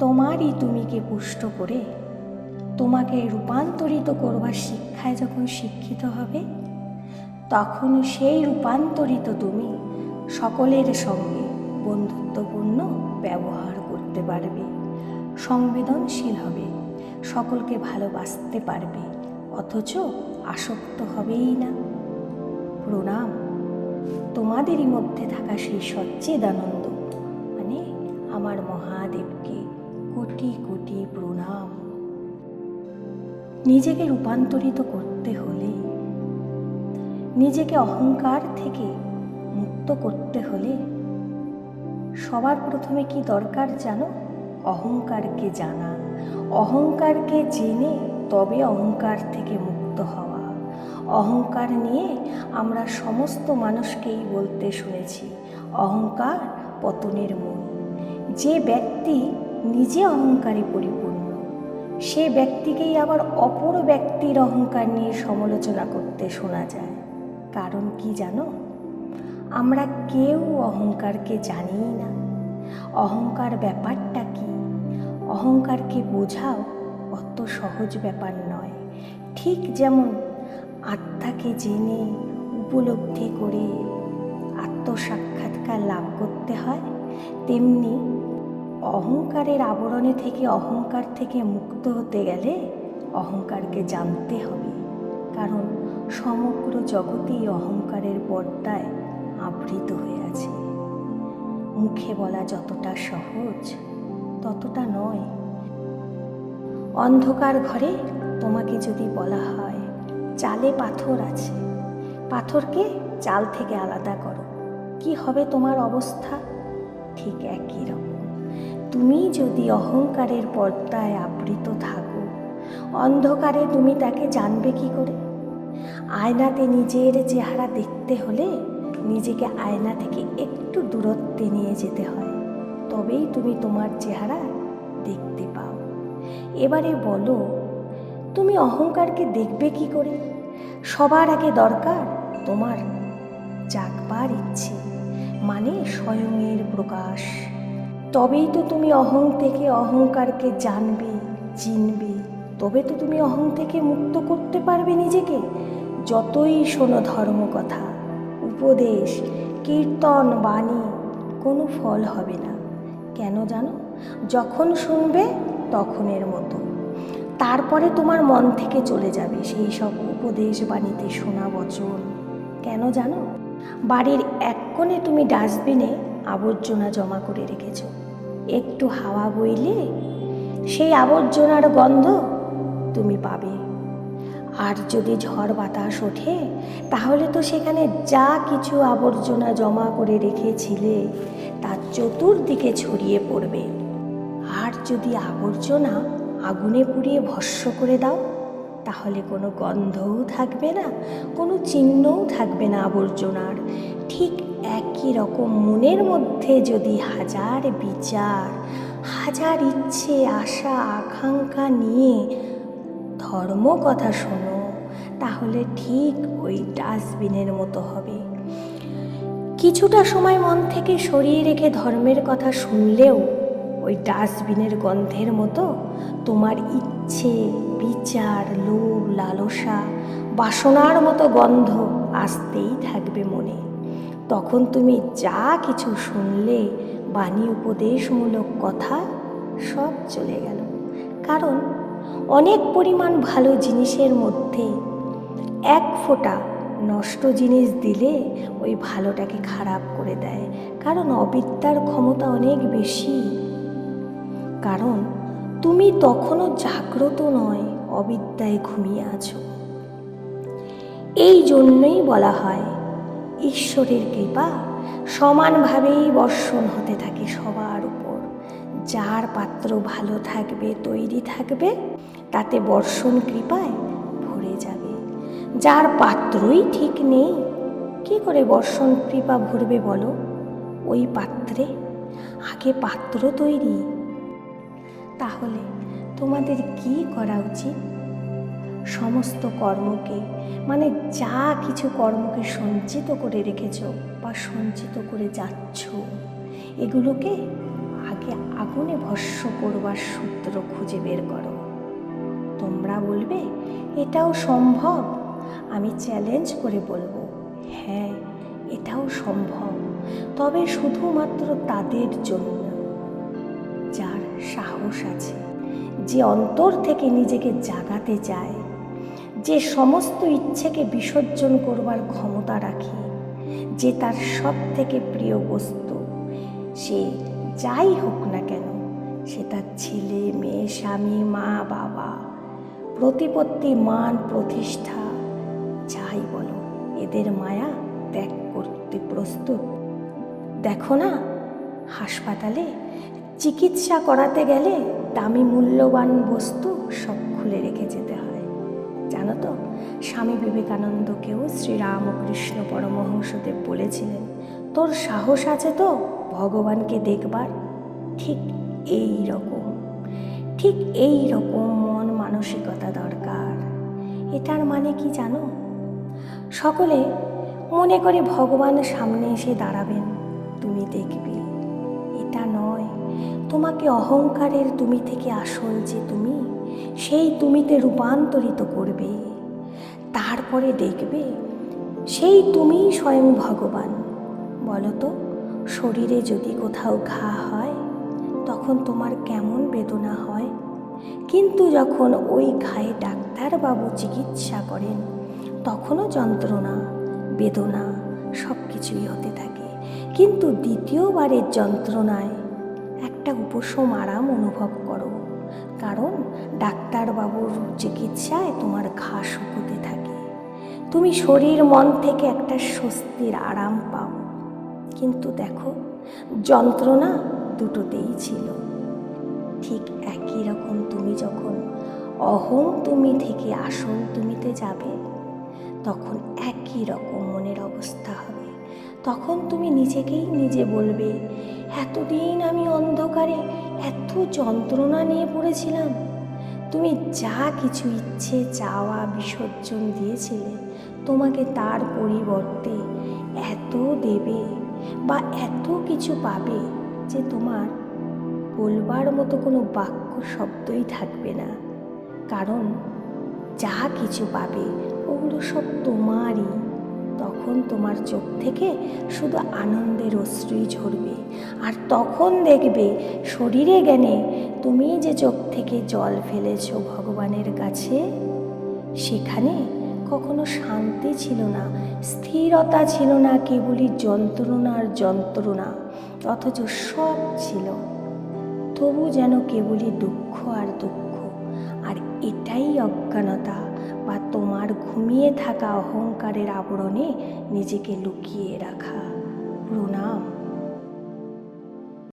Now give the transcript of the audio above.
তোমারই তুমিকে পুষ্ট করে তোমাকে রূপান্তরিত করবার শিক্ষায় যখন শিক্ষিত হবে, তখন সেই রূপান্তরিত তুমি সকলের সঙ্গে বন্ধুত্বপূর্ণ ব্যবহার করতে পারবে, সংবেদনশীল হবে, সকলকে ভালোবাসতে পারবে, অথচ আসক্ত হবেই না। প্রণাম। তোমাদেরই মধ্যে থাকা সেই সচ্চিদানন্দ মানে আমার মহাদেবকে। কোটি কোটি প্রণাম। নিজেকে রূপান্তরিত করতে হলে, নিজেকে অহংকার থেকে মুক্ত করতে হলে সবার প্রথমে কি দরকার জানো? অহংকারকে জানা। অহংকারকে জেনে তবে অহংকার থেকে মুক্ত হওয়া। অহংকার নিয়ে আমরা সমস্ত মানুষকেই বলতে শুনেছি, অহংকার পতনের মূল। যে ব্যক্তি নিজে অহংকারে পরিপূর্ণ। সে ব্যক্তিকেই আবার অপর ব্যক্তির অহংকার নিয়ে সমালোচনা করতে শোনা যায়। কারণ কি জানো? আমরা কেউ অহংকারকে জানিই না। অহংকার ব্যাপারটা কি? অহংকারকে বোঝাও অত সহজ ব্যাপার নয়। ঠিক যেমন আত্মাকে জেনে, উপলব্ধি করে আত্মসাক্ষাৎকার লাভ করতে হয়, তেমনি অহংকারের আবরণে থেকে অহংকার থেকে মুক্ত হতে গেলে অহংকারকে জানতে হবে। কারণ সমগ্র জগতেই অহংকারের পর্দায় আবৃত হয়ে আছে। মুখে বলা যতটা সহজ, ততটা নয়। অন্ধকার ঘরে তোমাকে যদি বলা হয়, চালে পাথর আছে, পাথরকে চাল থেকে আলাদা করো। কি হবে তোমার অবস্থা? ঠিক একই রকম। তুমি যদি অহংকারের পর্দায় আবৃত থাকো, অন্ধকারে তুমি তাকে জানবে কি করে? আয়নাতে নিজের চেহারা দেখতে হলে নিজেকে আয়না থেকে একটু দূরত্বে নিয়ে যেতে হয়। তবেই তুমি তোমার চেহারা দেখতে পাও। এবারে বলো, তুমি অহংকারকে দেখবে কি করে? সবার আগে দরকার তোমার জাগবার ইচ্ছে মানে স্বয়ংয়ের প্রকাশ। তবেই তো তুমি অহং থেকে অহংকারকে জানবে, চিনবে। তবে তো তুমি অহং থেকে মুক্ত করতে পারবে নিজেকে। যতই শোনো ধর্ম কথা উপদেশ, কীর্তন, বাণী, কোনো ফল হবে না। কেন জানো? যখন শুনবে, তখনের মতো। তারপরে তোমার মন থেকে চলে যাবে সেই সব উপদেশ, বাণীতে শোনা বচন। কেন জানো? বাড়ির এক কোণে তুমি ডাস্টবিনে আবর্জনা জমা করে রেখেছো। একটু হাওয়া বইলে সেই আবর্জনার গন্ধ তুমি পাবে। আর যদি ঝড় বাতাস ওঠে, তাহলে তো সেখানে যা কিছু আবর্জনা জমা করে রেখেছিলে, তা চতুর্দিকে ছড়িয়ে পড়বে। আর যদি আবর্জনা আগুনে পুড়িয়ে ভস্য করে দাও, তাহলে কোনো গন্ধও থাকবে না, কোনো চিহ্নও থাকবে না আবর্জনার। ঠিক একই রকম মনের মধ্যে যদি হাজার বিচার, হাজার ইচ্ছে, আশা, আকাঙ্ক্ষা নিয়ে ধর্ম কথা শোনো, তাহলে ঠিক ওই ডাস্টবিনের মতো হবে। কিছুটা সময় মন থেকে সরিয়ে রেখে ধর্মের কথা শুনলেও ওই ডাস্টবিনের গন্ধের মতো তোমার ইচ্ছে, বিচার, লোভ, লালসা, বাসনার মতো গন্ধ আসতেই থাকবে মনে। তখন তুমি যা কিছু শুনলে, বাণী উপদেশমূলক কথা, সব চলে গেল। কারণ অনেক পরিমাণ ভালো জিনিসের মধ্যে এক ফোঁটা নষ্ট জিনিস দিলে ওই ভালোটাকে খারাপ করে দেয়। কারণ অবিদ্যার ক্ষমতা অনেক বেশি। কারণ তুমি তখনও জাগ্রত নয়, অবিদ্যায় ঘুমিয়ে আছো। এই জন্যই বলা হয় ঈশ্বরের কৃপা সমানভাবেই বর্ষণ হতে থাকে সবার উপর। যার পাত্র ভালো থাকবে, তৈরি থাকবে, তাতে বর্ষণ কৃপায় ভরে যাবে। যার পাত্রই ঠিক নেই, কি করে বর্ষণ কৃপা ভরবে বলো? ওই পাত্রে আগে পাত্র তৈরি। তাহলে তোমাদের কি করা উচিত? সমস্ত কর্মকে মানে যা কিছু কর্মকে সঞ্চিত করে রেখেছ বা সঞ্চিত করে যাচ্ছ, এগুলোকে আগে আগুনে ভস্য করবার সূত্র খুঁজে বের করো। তোমরা বলবে, এটাও সম্ভব? আমি চ্যালেঞ্জ করে বলব হ্যাঁ এটাও সম্ভব। তবে শুধুমাত্র তাদের জন্য। যার সাহস আছে, যে অন্তর থেকে নিজেকে জাগাতে চায় যে সমস্ত ইচ্ছেকে বিসর্জন করবার ক্ষমতা রাখে, যে তার সব থেকে প্রিয় বস্তু, সে যাই হোক না কেন, সে তার ছেলে, মেয়ে, স্বামী, মা, বাবা, প্রতিপত্তি, মান, প্রতিষ্ঠা, যাই বলো, এদের মায়া ত্যাগ করতে প্রস্তুত। দেখো না, হাসপাতালে চিকিৎসা করাতে গেলে দামি মূল্যবান বস্তু সব খুলে রেখে যেতে হয়। জানো তো স্বামী বিবেকানন্দকেও শ্রীরামকৃষ্ণ পরমহংসদেব বলেছিলেন, তোর সাহস আছে তো ভগবানকে দেখবার? ঠিক এই রকম, ঠিক এই রকম মন মানসিকতা দরকার। এটার মানে কি জানো? সকলে মনে করে ভগবান সামনে এসে দাঁড়াবেন, তুমি দেখবে। এটা নয়, তোমাকে অহংকারের তুমি থেকে আসল যে তুমি সেই তুমিতে রূপান্তরিত করবে। তারপরে দেখবে সেই তুমিই স্বয়ং ভগবান। বলো তো শরীরে যদি কোথাও ঘা হয়, তখন তোমার কেমন বেদনা হয়। কিন্তু যখন ওই ঘায়ে ডাক্তারবাবু চিকিৎসা করেন, তখনও যন্ত্রণা, বেদনা সব কিছুই হতে থাকে। কিন্তু দ্বিতীয়বারের যন্ত্রণায় একটা উপশম আরাম অনুভব করো। কারণ ডাক্তারবাবুর চিকিৎসায় তোমার ঘা শুকোতে থাকে। তুমি শরীর, মন থেকে একটা স্বস্তির আরাম পাও। কিন্তু দেখো, যন্ত্রণা দুটোতেই ছিল। ঠিক একই রকম তুমি যখন অহং তুমি থেকে আসল তুমিতে যাবে, তখন একই রকম মনের অবস্থা হবে। তখন তুমি নিজেকেই নিজে বলবে, এতদিন আমি অন্ধকারে এত যন্ত্রণা নিয়ে পড়েছিলাম। তুমি যা কিছু ইচ্ছে, চাওয়া, বিসর্জন দিয়েছিলে, তোমাকে তার পরিবর্তে এত দেবে বা এত কিছু পাবে যে তোমার বলবার মতো কোনো বাক্য শব্দই থাকবে না। কারণ যা কিছু পাবে, ওগুলো সব তোমারই। তখন তোমার চোখ থেকে শুধু আনন্দের অশ্রুই ঝরবে। আর তখন দেখবে শরীরে জ্ঞানে তুমি যে চোখ থেকে জল ফেলেছ ভগবানের কাছে, সেখানে কখনো শান্তি ছিল না, স্থিরতা ছিল না, কেবলই যন্ত্রণার যন্ত্রণা, অথচ সব ছিল। তবু যেন কেবলই দুঃখ আর দুঃখ, আর এটাই অজ্ঞানতা। বা তোমার ঘুমিয়ে থাকা অহংকারের আবরণে নিজেকে লুকিয়ে রাখা। প্রণাম।